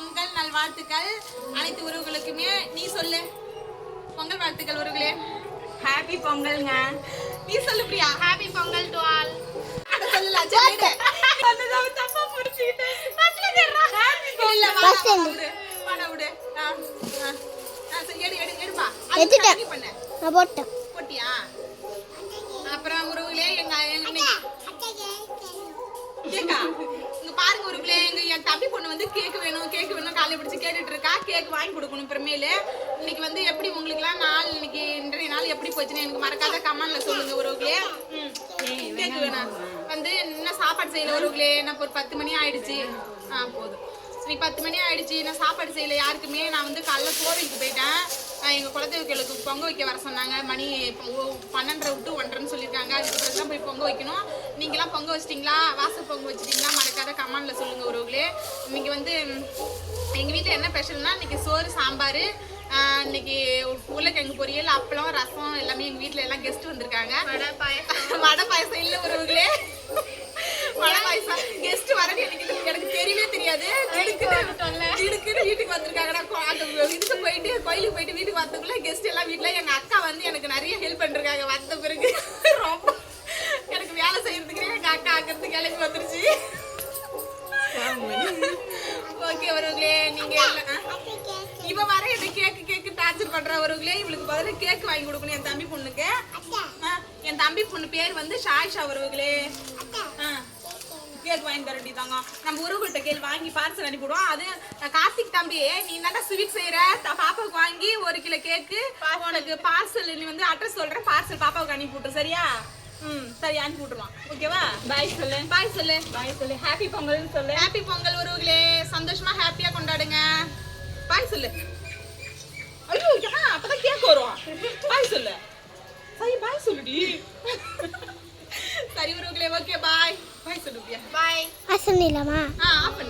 பொங்கல் நல்வாழ்த்துக்கள். அனைத்து உறவுகளுக்குமே நீ சொல்லு. பொங்கல் வாழ்த்துக்கள் உறவுகளே. ஹாப்பி பொங்கல்ங்க. நீ சொல்லு Priya. Happy Pongal to all அப்புறம் உறவுகளே எங்க எங்க கேக்கா இங்க பாருங்க உறவுகளே எங்க என் தம்பி பொண்ணு வந்து கேக் வேணும் கேக் வேணும் காலை பிடிச்சு கேட்டுட்டு இருக்கா. கேக் வாங்கி கொடுக்கணும் அப்புறமேலு இன்னைக்கு வந்து எப்படி உங்களுக்குலாம் நாள் இன்னைக்கு இன்றைய நாள் எப்படி போச்சுன்னு எனக்கு மறக்காத கமெண்ட்ல சொல்லுங்க உறவுகளே கேக் வேணும். வந்து இன்னும் சாப்பாடு செய்யல உறவுகளே நான் ஒரு பத்து மணி ஆயிடுச்சு. ஆ போதும். இன்னைக்கு பத்து மணி ஆயிடுச்சு. நான் சாப்பாடு செய்யல யாருக்குமே. நான் வந்து காலைல கோவிலுக்கு போயிட்டேன். ஆஹ் எங்க குலதெய்வங்களுக்கு பொங்க வைக்க வர சொன்னாங்க. மணி பன்னெண்டரை விட்டு ஒன்றரைன்னு சொல்லியிருக்காங்க. அதுக்கப்புறம் தான் போய் பொங்க வைக்கணும். நீங்களாம் பொங்க வச்சிட்டீங்களா? வாசல் பொங்க வச்சிட்டீங்களா? மறக்காத சொல்லுங்க இன்னைக்கு வந்து ம், எங்க வீட்டில் என்ன ஸ்பெஷல்னா இன்னைக்கு சோறு சாம்பார் இன்னைக்கு உருளைக்கிழங்கு பொரியல் அப்பளம் ரசம் எல்லாமே எங்க வீட்டில் எல்லாம் கெஸ்ட் வந்திருக்காங்க. வடை பாயசம். வடை பாயசம் இல்லை உறவுகளே. வடை பாயசம். கெஸ்ட் வரது எனக்கு எனக்கு தெரியவே தெரியாது. திடுக்குன்னு வீட்டுக்கு வந்திருக்காங்க. இதுக்கு போயிட்டு கோயிலுக்கு போயிட்டு வீட்டுக்கு வரதுக்குள்ள கெஸ்ட் எல்லாம் வீட்ல. எங்க அக்கா வந்து எனக்கு நிறைய ஹெல்ப் பண்ணிருக்காங்க. வந்த பிறகு. இவ வர என்ன கேக்கு கேக்கு டார்ச்சர் பண்றவர்களே இவளுக்கு பதிலா கேக் வாங்கி கொடுக்கணும் என் தம்பி பொண்ணுக்கு. ஆ, என் தம்பி பொண்ணு பேர் வந்து ஷாயிஷா அவர்களே கேக் வாங்கி தரட்டி தாங்க நம்ம உறவுகிட்ட கேள் வாங்கி பார்சல் அனுப்பிவிடுவோம். அது கார்த்திக் தம்பி நீ தானே ஸ்வீட் செய்யற பாப்பாவுக்கு வாங்கி ஒரு கிலோ கேக்கு உனக்கு பார்சல் நீ வந்து அட்ரஸ் சொல்றேன். பார்சல் பாப்பாவுக்கு அனுப்பி விட்டு சரியா? ம் சரி அனுப்பி விட்டுருவான் ஓகேவா பாய் சொல்லு. பாய் சொல்லு. பாய் சொல்லு. ஹாப்பி பொங்கல்னு சொல்லு. ஹாப்பி பொங்கல் உறவுகளே சந்தோஷமா ஹாப்பியா கொண்டாடுங்க. பாய் சொல்லு. ஐயோ யா அப்பதான் கேக் வரும் பாய் சொல்லு. சரி பாய் சொல்லுடி. சரி உறவுகளே ஓகே பாய் பாய் சொல்லு ஆசன் இல்லாமா ஆ ஆஃப் பண்ணு.